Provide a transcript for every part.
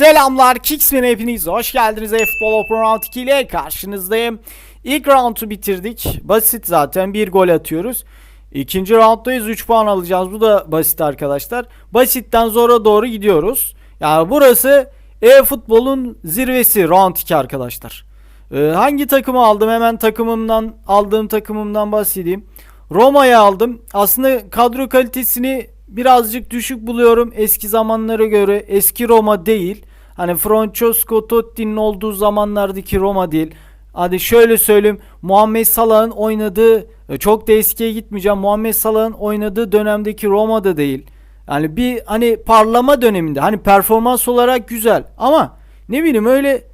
Selamlar Kicksman hepiniz hoş geldiniz e-futbol Open Round 2 ile karşınızdayım. İlk roundu bitirdik. Basit zaten bir gol atıyoruz. İkinci rounddayız 3 puan alacağız. Bu da basit arkadaşlar. Basitten zora doğru gidiyoruz. Yani burası e-futbolun zirvesi round 2 arkadaşlar. Ee, hangi takımı aldım? Hemen takımımdan aldığım takımımdan bahsedeyim. Roma'yı aldım. Aslında kadro kalitesini birazcık düşük buluyorum eski zamanlara göre. Eski Roma değil. Hani Francesco Totti'nin olduğu zamanlardaki Roma değil. Hadi şöyle söyleyeyim. Muhammed Salah'ın oynadığı e, çok da eskiye gitmeyeceğim. Muhammed Salah'ın oynadığı dönemdeki Roma'da değil. Yani bir hani parlama döneminde hani performans olarak güzel ama ne bileyim öyle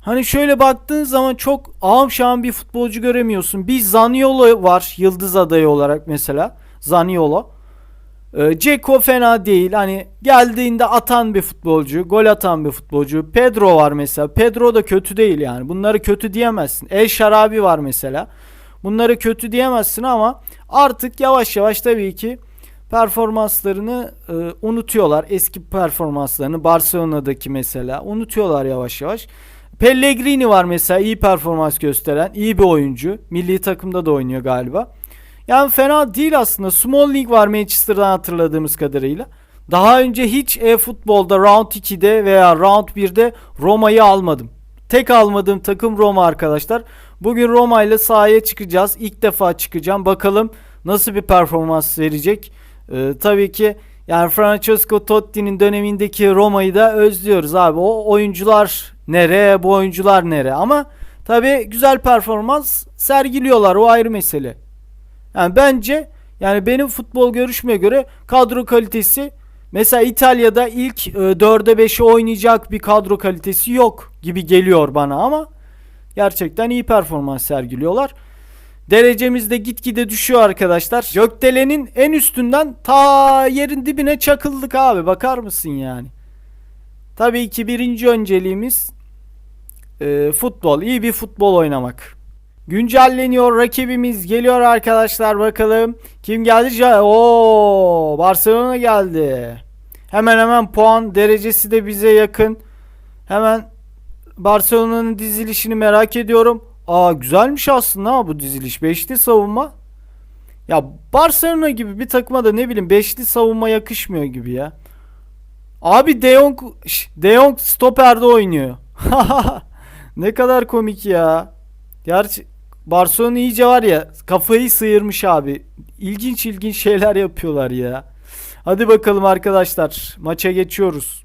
Hani şöyle baktığın zaman çok ağam şahım bir futbolcu göremiyorsun. Bir Zaniolo var yıldız adayı olarak mesela. Zaniolo. Ee, Ceko fena değil. Hani geldiğinde atan bir futbolcu, gol atan bir futbolcu. Pedro var mesela. Pedro da kötü değil yani. Bunları kötü diyemezsin. El Şarabi var mesela. Bunları kötü diyemezsin ama artık yavaş yavaş tabii ki performanslarını e, unutuyorlar. Eski performanslarını Barcelona'daki mesela unutuyorlar yavaş yavaş. Pellegrini var mesela iyi performans gösteren iyi bir oyuncu. Milli takımda da oynuyor galiba. Yani fena değil aslında. Smalling var Manchester'dan hatırladığımız kadarıyla. Daha önce hiç e-futbolda round 2'de veya round 1'de Roma'yı almadım. Tek almadığım takım Roma arkadaşlar. Bugün Roma ile sahaya çıkacağız. İlk defa çıkacağım. Bakalım nasıl bir performans verecek. Ee, tabii ki yani Francesco Totti'nin dönemindeki Roma'yı da özlüyoruz abi. O oyuncular nere, bu oyuncular nere? Ama tabii güzel performans sergiliyorlar. O ayrı mesele. Yani bence yani benim futbol görüşme göre kadro kalitesi mesela İtalya'da ilk e, 4'e 5'e oynayacak bir kadro kalitesi yok gibi geliyor bana ama gerçekten iyi performans sergiliyorlar. Derecemiz de gitgide düşüyor arkadaşlar. Gökdelen'in en üstünden ta yerin dibine çakıldık abi. Bakar mısın yani? Tabii ki birinci önceliğimiz e, futbol. iyi bir futbol oynamak. Güncelleniyor rakibimiz geliyor arkadaşlar bakalım. Kim geldi? Oo, Barcelona geldi. Hemen hemen puan derecesi de bize yakın. Hemen Barcelona'nın dizilişini merak ediyorum. Aa güzelmiş aslında ha bu diziliş. Beşli savunma. Ya Barcelona gibi bir takıma da ne bileyim beşli savunma yakışmıyor gibi ya. Abi De Jong, De Jong stoperde oynuyor. ne kadar komik ya. Gerçi Barcelona iyice var ya kafayı sıyırmış abi. İlginç ilginç şeyler yapıyorlar ya. Hadi bakalım arkadaşlar maça geçiyoruz.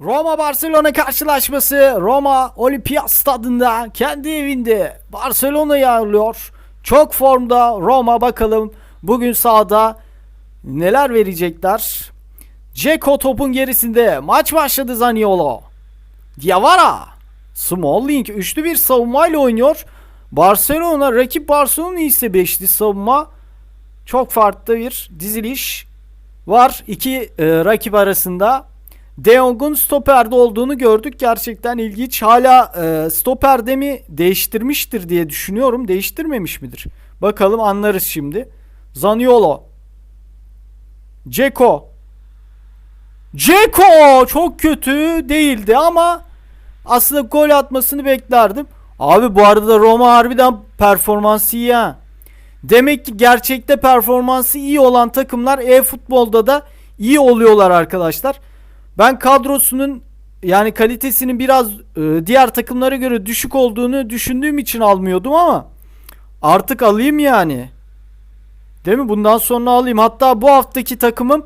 Roma Barcelona karşılaşması Roma Olimpiyat stadında kendi evinde Barcelona'yı ağırlıyor. Çok formda Roma bakalım bugün sahada neler verecekler. Ceko topun gerisinde maç başladı Zaniolo. Diawara Smalling üçlü bir savunmayla oynuyor. Barcelona rakip Barcelona ise beşli savunma. Çok farklı bir diziliş var iki e, rakip arasında. De Jong'un stoperde olduğunu gördük. Gerçekten ilginç. Hala e, stoperde mi değiştirmiştir diye düşünüyorum. Değiştirmemiş midir? Bakalım anlarız şimdi. Zaniolo. Ceko. Ceko çok kötü değildi ama aslında gol atmasını beklerdim. Abi bu arada Roma harbiden performansı iyi ha. Demek ki gerçekte performansı iyi olan takımlar e-futbolda da iyi oluyorlar arkadaşlar. Ben kadrosunun yani kalitesinin biraz e, diğer takımlara göre düşük olduğunu düşündüğüm için almıyordum ama artık alayım yani. Değil mi? Bundan sonra alayım. Hatta bu haftaki takımım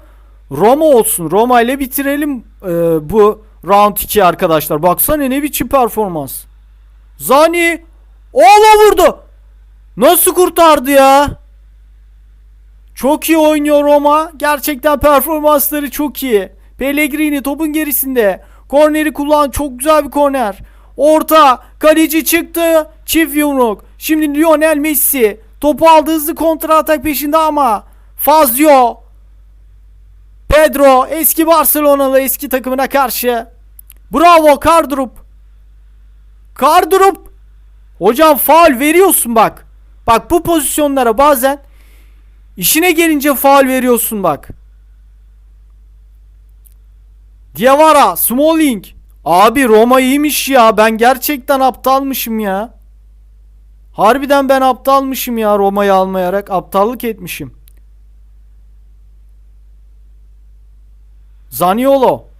Roma olsun. Roma ile bitirelim e, bu round 2 arkadaşlar. Baksana ne biçim performans. Zani oğla vurdu. Nasıl kurtardı ya? Çok iyi oynuyor Roma. Gerçekten performansları çok iyi. Pellegrini topun gerisinde. Korneri kullan. Çok güzel bir korner. Orta. Kaleci çıktı. Çift yumruk. Şimdi Lionel Messi. Topu aldı hızlı kontra atak peşinde ama. Fazio. Pedro. Eski Barcelonalı eski takımına karşı. Bravo Kardrup. Kardrup. Hocam faul veriyorsun bak. Bak bu pozisyonlara bazen işine gelince faul veriyorsun bak. Diawara, Smalling. Abi Roma iyiymiş ya. Ben gerçekten aptalmışım ya. Harbiden ben aptalmışım ya Roma'yı almayarak. Aptallık etmişim. Zaniolo.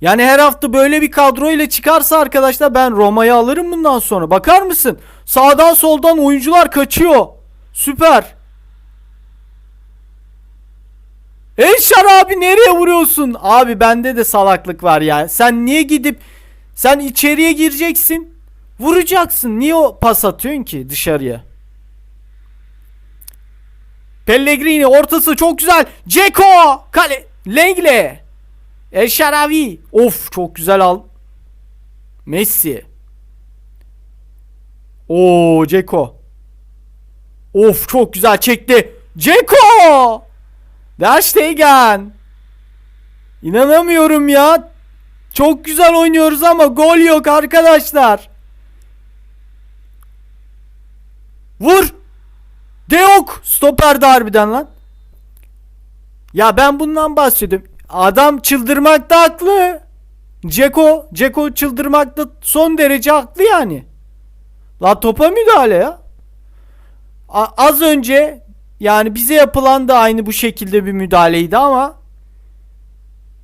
Yani her hafta böyle bir kadro ile çıkarsa arkadaşlar ben Roma'yı alırım bundan sonra. Bakar mısın? Sağdan soldan oyuncular kaçıyor. Süper. Elşar abi nereye vuruyorsun? Abi bende de salaklık var ya. Sen niye gidip sen içeriye gireceksin? Vuracaksın. Niye o pas atıyorsun ki dışarıya? Pellegrini ortası çok güzel. Ceko kale Lengle. El Şaravi. Of çok güzel al. Messi. Oo Ceko. Of çok güzel çekti. Ceko. Der Stegen. İnanamıyorum ya. Çok güzel oynuyoruz ama gol yok arkadaşlar. Vur. De yok. Stoper harbiden lan. Ya ben bundan bahsediyorum. Adam çıldırmakta haklı. Ceko, Ceko çıldırmakta son derece haklı yani. La topa müdahale ya. A- az önce yani bize yapılan da aynı bu şekilde bir müdahaleydi ama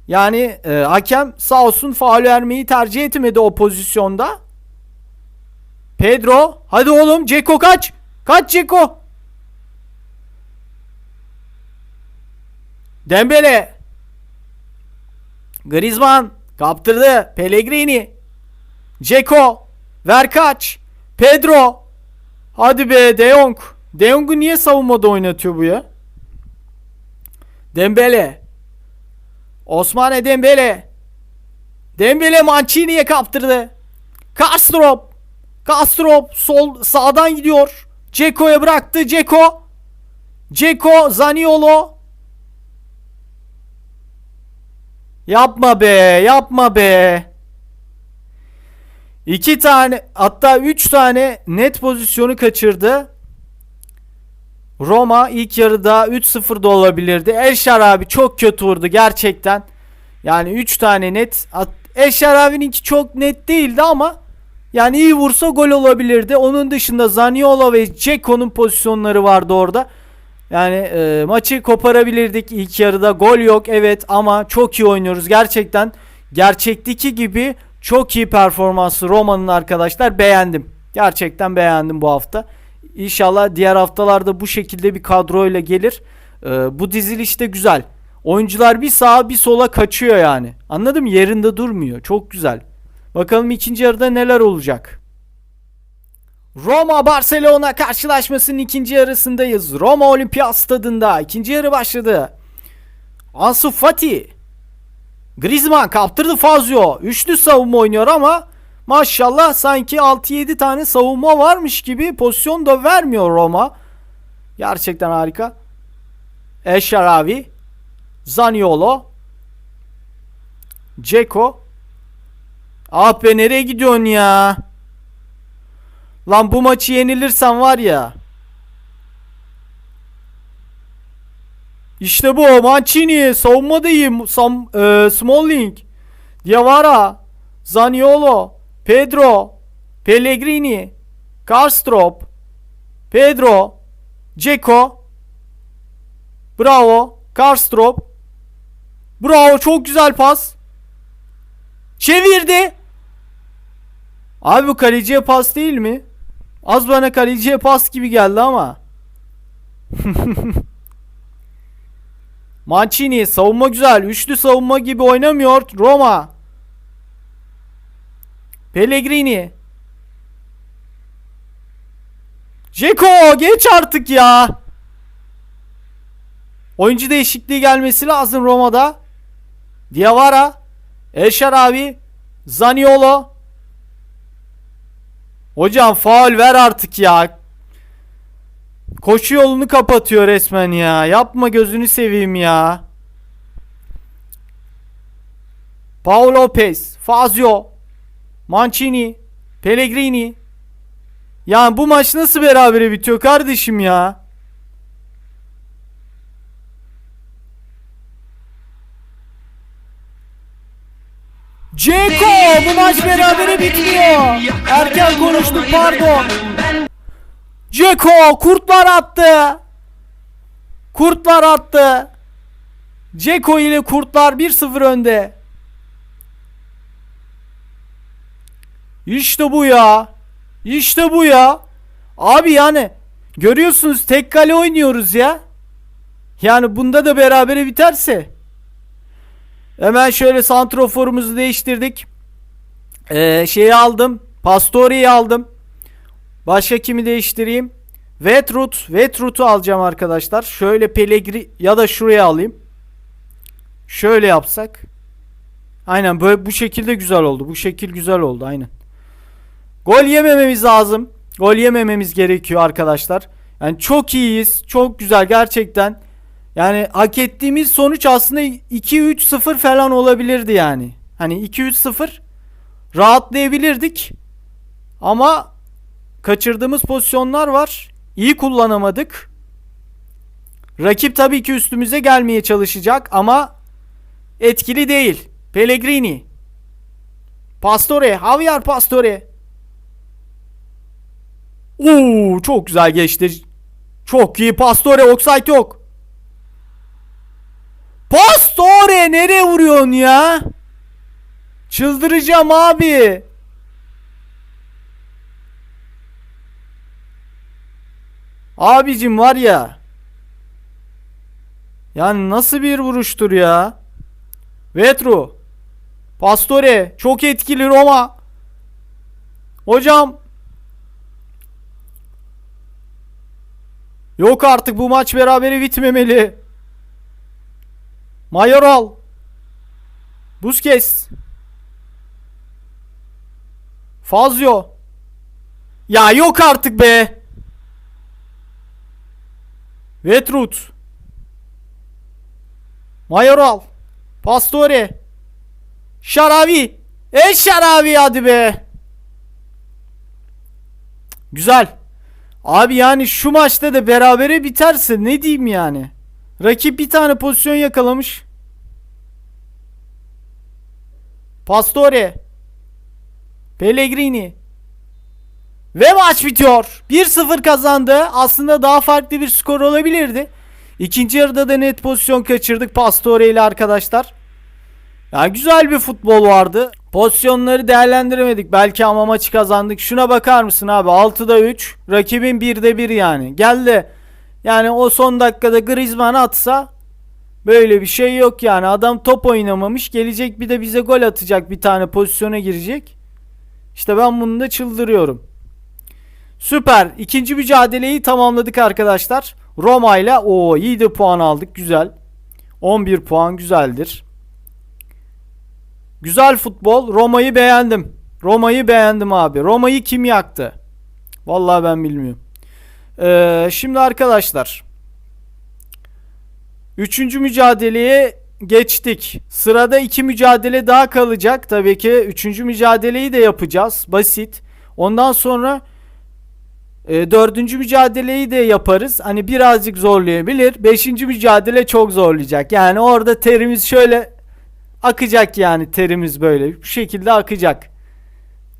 yani e, hakem sağ olsun faul vermeyi tercih etmedi o pozisyonda. Pedro hadi oğlum Ceko kaç. Kaç Ceko. Dembele. Griezmann kaptırdı. Pellegrini. Ceko. Ver kaç. Pedro. Hadi be De Jong. De Jong'u niye savunmada oynatıyor bu ya? Dembele. Osmane Dembele. Dembele Mancini'ye kaptırdı. Kastrop. Kastrop sol sağdan gidiyor. Ceko'ya bıraktı. Ceko. Ceko Zaniolo. Yapma be, yapma be. İki tane hatta üç tane net pozisyonu kaçırdı. Roma ilk yarıda 3-0 da olabilirdi. El Şarabi çok kötü vurdu gerçekten. Yani 3 tane net. At- El Şarabi'ninki çok net değildi ama yani iyi vursa gol olabilirdi. Onun dışında Zaniolo ve Ceko'nun pozisyonları vardı orada. Yani e, maçı koparabilirdik ilk yarıda. Gol yok evet ama çok iyi oynuyoruz. Gerçekten gerçekteki gibi çok iyi performansı Roma'nın arkadaşlar beğendim. Gerçekten beğendim bu hafta. İnşallah diğer haftalarda bu şekilde bir kadroyla gelir. Ee, bu diziliş de güzel. Oyuncular bir sağa bir sola kaçıyor yani. Anladın mı? Yerinde durmuyor. Çok güzel. Bakalım ikinci yarıda neler olacak. Roma Barcelona karşılaşmasının ikinci yarısındayız. Roma Olimpiyat Stadında ikinci yarı başladı. Ansu Fati Griezmann kaptırdı Fazio. Üçlü savunma oynuyor ama maşallah sanki 6-7 tane savunma varmış gibi pozisyon da vermiyor Roma. Gerçekten harika. El Sharawi, Zaniolo, Ceko. Ah be nereye gidiyorsun ya? Lan bu maçı yenilirsen var ya. İşte bu Mancini savunma da iyi Sam, e, Smalling Diawara Zaniolo Pedro Pellegrini Karstrop Pedro Ceko Bravo Karstrop Bravo çok güzel pas Çevirdi Abi bu kaleciye pas değil mi? Az bana kaleciye pas gibi geldi ama Mancini savunma güzel. Üçlü savunma gibi oynamıyor. Roma. Pellegrini. Ceko geç artık ya. Oyuncu değişikliği gelmesi lazım Roma'da. Diawara. El Sharawi. Zaniolo. Hocam faul ver artık ya. Koşu yolunu kapatıyor resmen ya. Yapma gözünü seveyim ya. Paul Lopez, Fazio, Mancini, Pellegrini. Yani bu maç nasıl berabere bitiyor kardeşim ya? Ceko bu maç berabere bitmiyor. Erken konuştuk pardon. Ceko kurtlar attı. Kurtlar attı. Ceko ile kurtlar 1-0 önde. İşte bu ya. İşte bu ya. Abi yani görüyorsunuz tek kale oynuyoruz ya. Yani bunda da berabere biterse. Hemen şöyle santroforumuzu değiştirdik. Ee, şeyi aldım. Pastori'yi aldım. Başka kimi değiştireyim? Vetrut. Vetrut'u alacağım arkadaşlar. Şöyle Pellegrini ya da şuraya alayım. Şöyle yapsak. Aynen böyle bu şekilde güzel oldu. Bu şekil güzel oldu aynen. Gol yemememiz lazım. Gol yemememiz gerekiyor arkadaşlar. Yani çok iyiyiz. Çok güzel gerçekten. Yani hak ettiğimiz sonuç aslında 2-3-0 falan olabilirdi yani. Hani 2-3-0 rahatlayabilirdik. Ama kaçırdığımız pozisyonlar var. İyi kullanamadık. Rakip tabii ki üstümüze gelmeye çalışacak ama etkili değil. Pellegrini. Pastore, Javier Pastore. Oo, çok güzel geçti. Çok iyi Pastore, offside yok. Pastore nereye vuruyorsun ya? Çıldıracağım abi. Abicim var ya. Yani nasıl bir vuruştur ya? Vetro. Pastore çok etkili Roma. Hocam. Yok artık bu maç berabere bitmemeli. Mayoral. Busquets. Fazio. Ya yok artık be. Vetrut. Mayoral. Pastore. Şaravi. E Şaravi hadi be. Güzel. Abi yani şu maçta da berabere biterse ne diyeyim yani. Rakip bir tane pozisyon yakalamış. Pastore. Pellegrini. Ve maç bitiyor. 1-0 kazandı. Aslında daha farklı bir skor olabilirdi. İkinci yarıda da net pozisyon kaçırdık Pastore ile arkadaşlar. Yani güzel bir futbol vardı. Pozisyonları değerlendiremedik. Belki ama maçı kazandık. Şuna bakar mısın abi? 6'da 3. Rakibin 1'de 1 yani. Geldi. Yani o son dakikada Griezmann atsa böyle bir şey yok yani. Adam top oynamamış. Gelecek bir de bize gol atacak bir tane pozisyona girecek. İşte ben bunu da çıldırıyorum. Süper. İkinci mücadeleyi tamamladık arkadaşlar. Roma ile o iyi de puan aldık. Güzel. 11 puan güzeldir. Güzel futbol. Roma'yı beğendim. Roma'yı beğendim abi. Roma'yı kim yaktı? Vallahi ben bilmiyorum. Ee, şimdi arkadaşlar. Üçüncü mücadeleye geçtik. Sırada iki mücadele daha kalacak. Tabii ki üçüncü mücadeleyi de yapacağız. Basit. Ondan sonra e, dördüncü mücadeleyi de yaparız. Hani birazcık zorlayabilir. Beşinci mücadele çok zorlayacak. Yani orada terimiz şöyle akacak yani terimiz böyle. Bu şekilde akacak.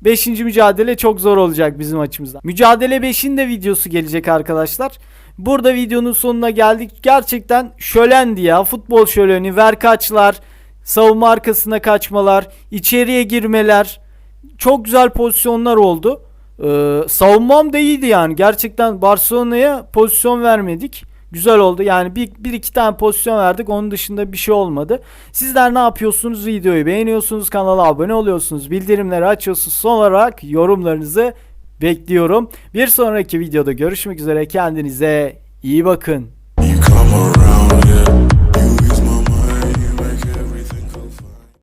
Beşinci mücadele çok zor olacak bizim açımızdan. Mücadele 5'in de videosu gelecek arkadaşlar. Burada videonun sonuna geldik. Gerçekten şölendi ya. Futbol şöleni, verkaçlar, savunma arkasına kaçmalar, içeriye girmeler. Çok güzel pozisyonlar oldu. Ee, savunmam da iyiydi yani. Gerçekten Barcelona'ya pozisyon vermedik. Güzel oldu. Yani bir, bir iki tane pozisyon verdik. Onun dışında bir şey olmadı. Sizler ne yapıyorsunuz? Videoyu beğeniyorsunuz. Kanala abone oluyorsunuz. Bildirimleri açıyorsunuz. Son olarak yorumlarınızı bekliyorum. Bir sonraki videoda görüşmek üzere. Kendinize iyi bakın. You come.